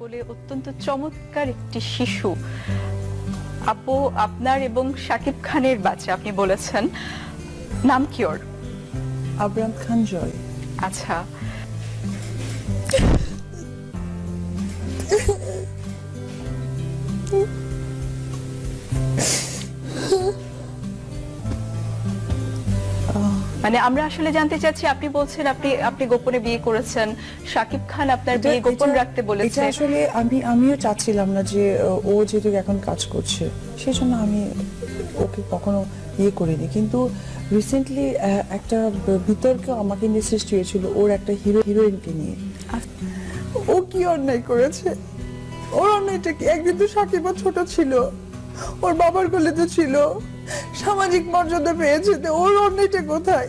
কোলে অত্যন্ত চমৎকার একটি শিশু। আপু আপনার এবং সাকিব খানের বাচ্চা আপনি বলেছেন। নাম কি ওর? আবরাম খান জয়। আচ্ছা। মানে আমরা আসলে জানতে চাচ্ছি আপনি বলছেন আপনি আপনি গোপনে বিয়ে করেছেন। শাকিব খান আপনার বিয়ে গোপন রাখতে বলেছে। আসলে আমি আমিও চাচ্ছিলাম না যে ও যেহেতু এখন কাজ করছে সেই জন্য আমি ওকে কখনো ইয়ে করিনি। কিন্তু রিসেন্টলি একটা বিতর্ক আমাকে নিয়ে সৃষ্টি হয়েছিল ওর একটা হিরো হিরোইনকে নিয়ে। ও কি অন্যায় করেছে? ওর অন্যায়টা কি? একদিন তো সাকিবা ছোট ছিল ওর বাবার কোলে তো ছিল। সামাজিক মর্যাদা পেয়েছে ওর অন্যটা কোথায়?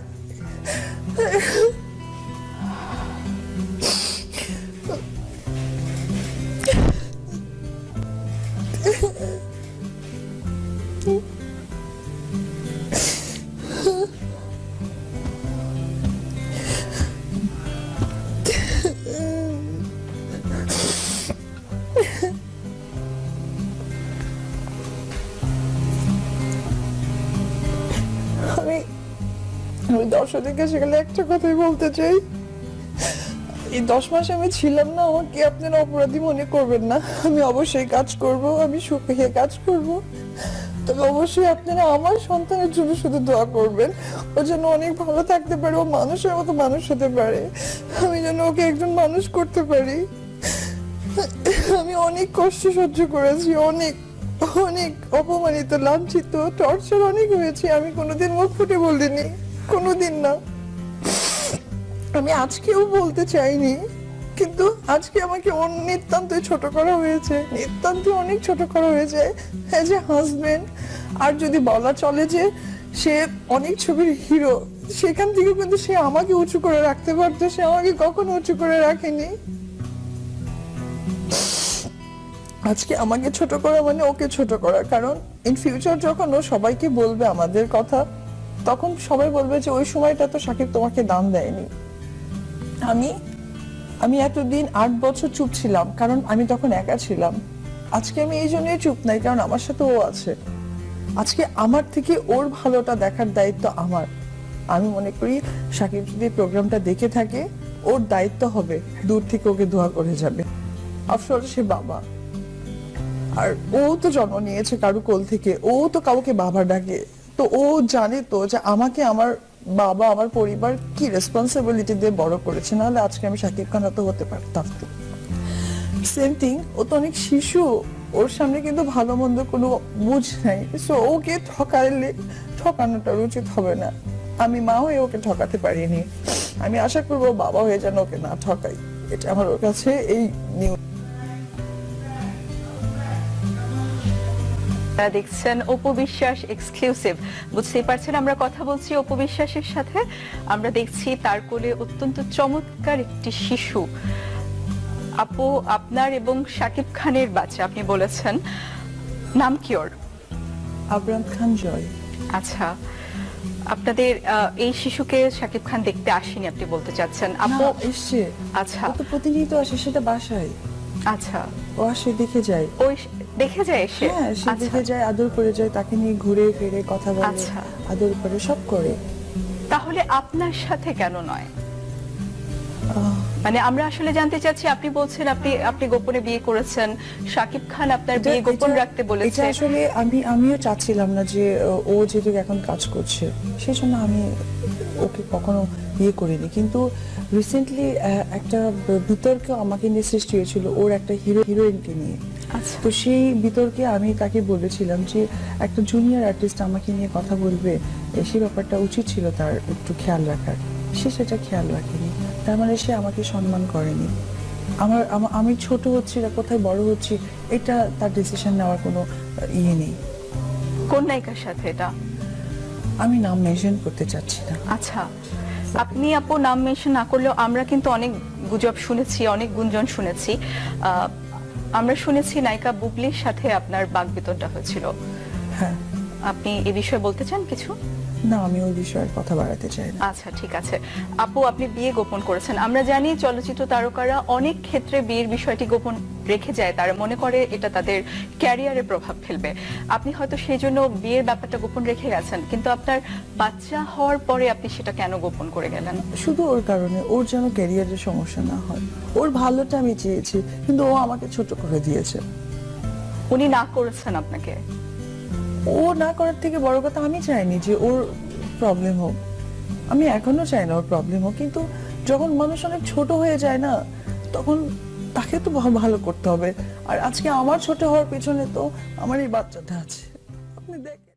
আমি দর্শকদেরকে সেখানে একটা কথাই বলতে চাই। এই দশ মাস আমি ছিলাম না, আমাকে আপনারা অপরাধী মনে করবেন না। আমি অবশ্যই কাজ করব, আমি সুখে কাজ করব। তবে অবশ্যই আপনারা আমার সন্তানের জন্য শুধু দোয়া করবেন। ও যেন অনেক ভালো থাকতে পারে, ও মানুষের মতো মানুষ হতে পারে। আমি যেন ওকে একজন মানুষ করতে পারি। আমি অনেক কষ্ট সহ্য করেছি, অনেক অনেক অপমানিত, লাঞ্ছিত, টর্চার অনেক হয়েছে। আমি কোনোদিন মুখ ফুটে বলিনি। কোনোদিন না। আমি আজকেও বলতে চাইনি, কিন্তু আজকে আমাকে অন নিতান্তই ছোট করা হয়েছে। নিতান্ত অনেক ছোট করা হয়েছে অ্যাজ এ হাজবেন্ড আর যদি বলা চলে যে সে অনেক ছবির হিরো সেখান থেকে কিন্তু সে আমাকে উঁচু করে রাখতে পারতো, সে আমাকে কখনো উঁচু করে রাখেনি। আজকে আমাকে ছোট করা মানে ওকে ছোট করা, কারণ ইন ফিউচার যখন ও সবাইকে বলবে আমাদের কথা তখন সবাই বলবে যে ওই সময়টা তো সাকিব তোমাকে দাম দেয়নি। আমি আমি এতদিন আট বছর চুপ ছিলাম, কারণ আমি তখন একা ছিলাম। আজকে আমি এই জন্যই চুপ নাই, কারণ আমার সাথে ও আছে। আজকে আমার থেকে ওর ভালোটা দেখার দায়িত্ব আমার। আমি মনে করি সাকিব যদি প্রোগ্রামটা দেখে থাকে, ওর দায়িত্ব হবে, দূর থেকে ওকে দোয়া করে যাবে। আফসর সে বাবা। আর ও তো জন্ম নিয়েছে কারও কোল থেকে, ও তো কাউকে বাবা ডাকে। তো ও জানে তো যে আমাকে আমার বাবা, আমার পরিবার কি রেসপন্সিবিলিটি দিয়ে বড় করেছে? নাহলে আজকে আমি শাকিব খান তো হতে পারতাম। সেম থিং ও তো অনেক শিশু, ওর সামনে কিন্তু ভালো মন্দ কোনো বুঝ নাই। সো ওকে ঠকাইলে, ঠকানোটা উচিত হবে না। আমি মা হয়ে ওকে ঠকাতে পারিনি। আমি আশা করব বাবা হয়ে যেন ওকে না ঠকাই এটা আমার ওর কাছে এই নিউজ আপনারা দেখছেন অপু বিশ্বাস এক্সক্লুসিভ বুঝতেই পারছেন আমরা কথা বলছি অপু বিশ্বাসের সাথে। আমরা দেখছি তার কোলে অত্যন্ত চমৎকার একটি শিশু। আপু আপনার এবং শাকিব খানের বাচ্চা আপনি বলেছেন। নাম কি ওর? আবরাম খান জয়। আচ্ছা আপনাদের এই শিশুকে শাকিব খান দেখতে আসেনি আপনি বলতে চাচ্ছেন। আপু? এসছে। আচ্ছা। তো প্রতিনিয়ত আসে সেটা বাসায়। আচ্ছা। ও আসে দেখে যায়। ওই দেখে যায় এসে হ্যাঁ সে আচ্ছা। দেখে যায় আদর করে যায় তাকে নিয়ে ঘুরে ফিরে কথা বলে আচ্ছা। আদর করে সব করে। তাহলে আপনার সাথে কেন নয়? মানে আমরা আসলে জানতে চাচ্ছি আপনি বলছেন আপনি আপনি গোপনে বিয়ে করেছেন। শাকিব খান আপনার বিয়ে গোপন রাখতে বলেছে। আসলে আমি আমিও চাচ্ছিলাম না যে ও যেহেতু এখন কাজ করছে সেই জন্য আমি ওকে কখনো বিয়ে করিনি। কিন্তু রিসেন্টলি একটা বিতর্ক আমাকে নিয়ে সৃষ্টি হয়েছিল ওর একটা হিরো হিরোইনকে নিয়ে। তো সেই বিতর্কে আমি তাকে বলেছিলাম যে একটা জুনিয়র আর্টিস্ট আমাকে নিয়ে কথা বলবে সেই ব্যাপারটা উচিত ছিল তার একটু খেয়াল রাখার। সে সেটা খেয়াল রাখেনি। তার মানে সে আমাকে সম্মান করেনি। আমার আমি ছোট হচ্ছি না কোথায় বড় হচ্ছি এটা তার ডিসিশন নেওয়ার কোনো ইয়ে নেই। কোন নায়িকার সাথে এটা? আমি নাম মেনশন করতে চাচ্ছি না। আচ্ছা। আপনি আপু নাম মেনশন না করলেও আমরা কিন্তু অনেক গুজব শুনেছি অনেক গুঞ্জন শুনেছি। আহ, আমরা শুনেছি নায়িকা বুবলির সাথে আপনার বাগবিতণ্ডা হয়েছিল। হ্যাঁ। আপনি এ বিষয়ে বলতে চান কিছু? না আমি ওই বিষয়ে কথা বাড়াতে চাই না। আচ্ছা ঠিক আছে। আপু আপনি বিয়ে গোপন করেছেন। আমরা জানি চলচ্চিত্র তারকারা অনেক ক্ষেত্রে বিয়ের বিষয়টি গোপন রেখে যায়। তারা মনে করে এটা তাদের ক্যারিয়ারে প্রভাব ফেলবে। আপনি হয়তো সেই জন্য বিয়ের ব্যাপারটা গোপন রেখে গেছেন কিন্তু আপনার বাচ্চা হওয়ার পরে আপনি সেটা কেন গোপন করে গেলেন? শুধু ওর কারণে ওর যেন ক্যারিয়ারের সমস্যা না হয়। ওর ভালোটা আমি চেয়েছি কিন্তু ও আমাকে ছোট করে দিয়েছে। উনি না করেছেন আপনাকে? ও না করার থেকে বড় কথা আমি চাইনি যে ওর প্রবলেম হোক। আমি এখনও চাই না ওর প্রবলেম হোক, কিন্তু যখন মানুষ অনেক ছোট হয়ে যায় না, তখন তাকে তো ভালো করতে হবে। আর আজকে আমার ছোট হওয়ার পেছনে তো আমার এই বাচ্চাটা আছে। আপনি দেখেন।